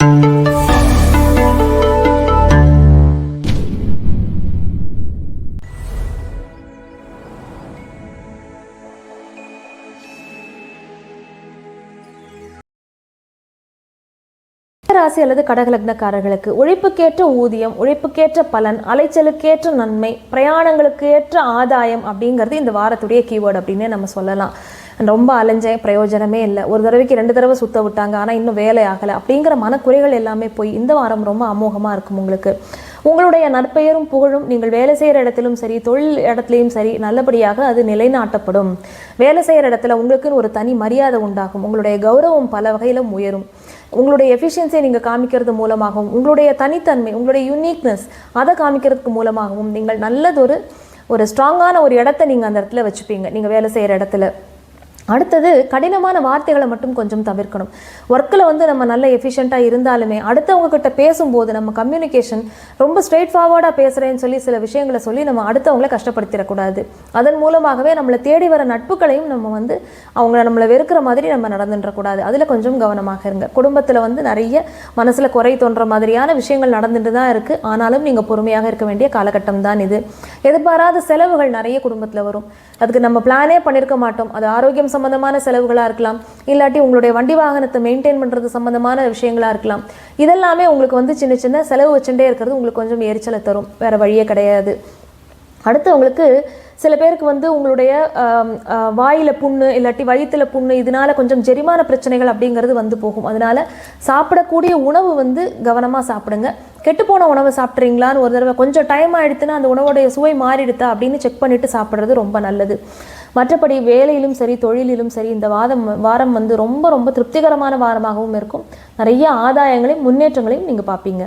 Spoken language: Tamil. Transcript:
ராசி அல்லது கடகலக்னக்காரர்களுக்கு உழைப்புக்கேற்ற ஊதியம் உழைப்புக்கேற்ற பலன் அலைச்சலுக்கேற்ற நன்மை பிரயாணங்களுக்கு ஏற்ற ஆதாயம் அப்படிங்கிறது இந்த வாரத்துடைய கீவேர்டு அப்படின்னே நம்ம சொல்லலாம். ரொம்ப அலைஞ்சேன் பிரயோஜனமே இல்லை. ஒரு தடவைக்கு ரெண்டு தடவை சுத்த விட்டாங்க ஆனால் இன்னும் வேலை ஆகலை. அப்படிங்கிற மனக்குறைகள் எல்லாமே போய் இந்த வாரம் ரொம்ப அமோகமாக இருக்கும் உங்களுக்கு. உங்களுடைய நற்பெயரும் புகழும் நீங்கள் வேலை செய்கிற இடத்திலும் சரி தொழில் இடத்துலையும் சரி நல்லபடியாக அது நிலைநாட்டப்படும். வேலை செய்கிற இடத்துல உங்களுக்குன்னு ஒரு தனி மரியாதை உண்டாகும். உங்களுடைய கௌரவம் பல வகையிலும் உயரும். உங்களுடைய எஃபிஷியன்சியை நீங்கள் காமிக்கிறது மூலமாகவும் உங்களுடைய தனித்தன்மை உங்களுடைய யூனிக்னஸ் அதை காமிக்கிறதுக்கு மூலமாகவும் நீங்கள் நல்லதொரு ஒரு ஸ்ட்ராங்கான ஒரு இடத்த நீங்கள் அந்த இடத்துல வச்சுப்பீங்க. நீங்கள் வேலை செய்கிற இடத்துல. அடுத்தது கடினமான வார்த்தைகளை மட்டும் கொஞ்சம் தவிர்க்கணும். ஒர்க்கில் வந்து நம்ம நல்ல எஃபிஷியண்ட்டாக இருந்தாலுமே அடுத்தவங்க கிட்ட பேசும்போது நம்ம கம்யூனிகேஷன் ரொம்ப ஸ்ட்ரெயிட் ஃபார்வர்டாக பேசுகிறேன்னு சொல்லி சில விஷயங்களை சொல்லி நம்ம அடுத்தவங்களை கஷ்டப்படுத்திடக்கூடாது. அதன் மூலமாகவே நம்மளை தேடி வர நட்புகளையும் நம்ம வந்து அவங்கள நம்மளை வெறுக்கிற மாதிரி நம்ம நடந்துடக்கூடாது அதில் கொஞ்சம் கவனமாக இருங்க. குடும்பத்தில் வந்து நிறைய மனசில் குறை தோன்ற மாதிரியான விஷயங்கள் நடந்துட்டு தான் இருக்குது ஆனாலும் நீங்கள் பொறுமையாக இருக்க வேண்டிய காலகட்டம் தான் இது. எதிர்பாராத செலவுகள் நிறைய குடும்பத்தில் வரும். அதுக்கு நம்ம பிளானே பண்ணியிருக்க மாட்டோம். அது ஆரோக்கியம் சம்மந்தமான செலவுகளாக இருக்கலாம். இல்லாட்டி உங்களுடைய வண்டி வாகனத்தை மெயின்டைன் பண்ணுறது சம்மந்தமான விஷயங்களாக இருக்கலாம். இதெல்லாமே உங்களுக்கு வந்து சின்ன சின்ன செலவு வச்சுட்டே இருக்கிறது உங்களுக்கு கொஞ்சம் எரிச்சலை தரும். வேறு வழியே கிடையாது. அடுத்து உங்களுக்கு சில பேருக்கு வந்து உங்களுடைய வாயில் புண்ணு இல்லாட்டி வயிற்றுல புண்ணு இதனால கொஞ்சம் ஜெரிமான பிரச்சனைகள் அப்படிங்கிறது வந்து போகும். அதனால சாப்பிடக்கூடிய உணவு வந்து கவனமாக சாப்பிடுங்க. கெட்டுப்போன உணவை சாப்பிட்றீங்களான்னு ஒரு தடவை கொஞ்சம் டைம் ஆகிடுத்துன்னா அந்த உணவோடைய சுவை மாறிடுதா அப்படின்னு செக் பண்ணிவிட்டு சாப்பிட்றது ரொம்ப நல்லது. மற்றபடி வேலையிலும் சரி தொழிலிலும் சரி இந்த வாதம் வாரம் வந்து ரொம்ப ரொம்ப திருப்திகரமான வாரமாகவும் இருக்கும். நிறைய ஆதாயங்களையும் முன்னேற்றங்களையும் நீங்கள் பார்ப்பீங்க.